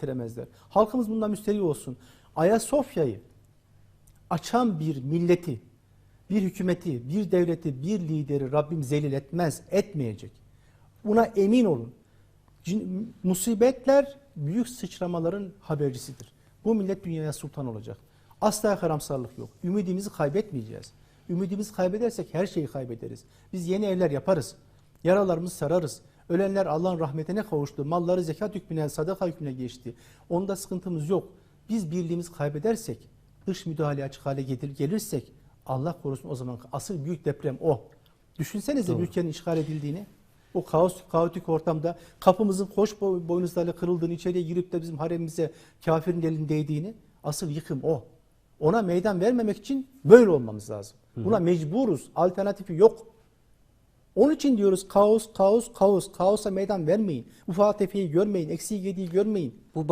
getiremezler. Halkımız bundan müsterih olsun. Ayasofya'yı açan bir milleti, bir hükümeti, bir devleti, bir lideri Rabbim zelil etmez, etmeyecek. Buna emin olun. Musibetler büyük sıçramaların habercisidir. Bu millet dünyaya sultan olacak. Asla karamsarlık yok. Ümidimizi kaybetmeyeceğiz. Ümidimizi kaybedersek her şeyi kaybederiz. Biz yeni evler yaparız. Yaralarımızı sararız. Ölenler Allah'ın rahmetine kavuştu. Malları zekat hükmüne, sadaka hükmüne geçti. Onda sıkıntımız yok. Biz birliğimizi kaybedersek, dış müdahale açık hale gelir, gelirsek Allah korusun o zaman asıl büyük deprem o. Düşünsenize Doğru. ülkenin işgal edildiğini. O kaos, kaotik ortamda kapımızın koş boy- boynuzlarıyla kırıldığını, içeriye girip de bizim haremimize kafirin elindeydiğini asıl yıkım o. Ona meydan vermemek için böyle olmamız lazım. Buna mecburuz. Alternatifi yok. Onun için diyoruz kaos, kaos, kaos. Kaosa meydan vermeyin. Ufak tefeyi görmeyin. Eksiği gediği görmeyin. Bu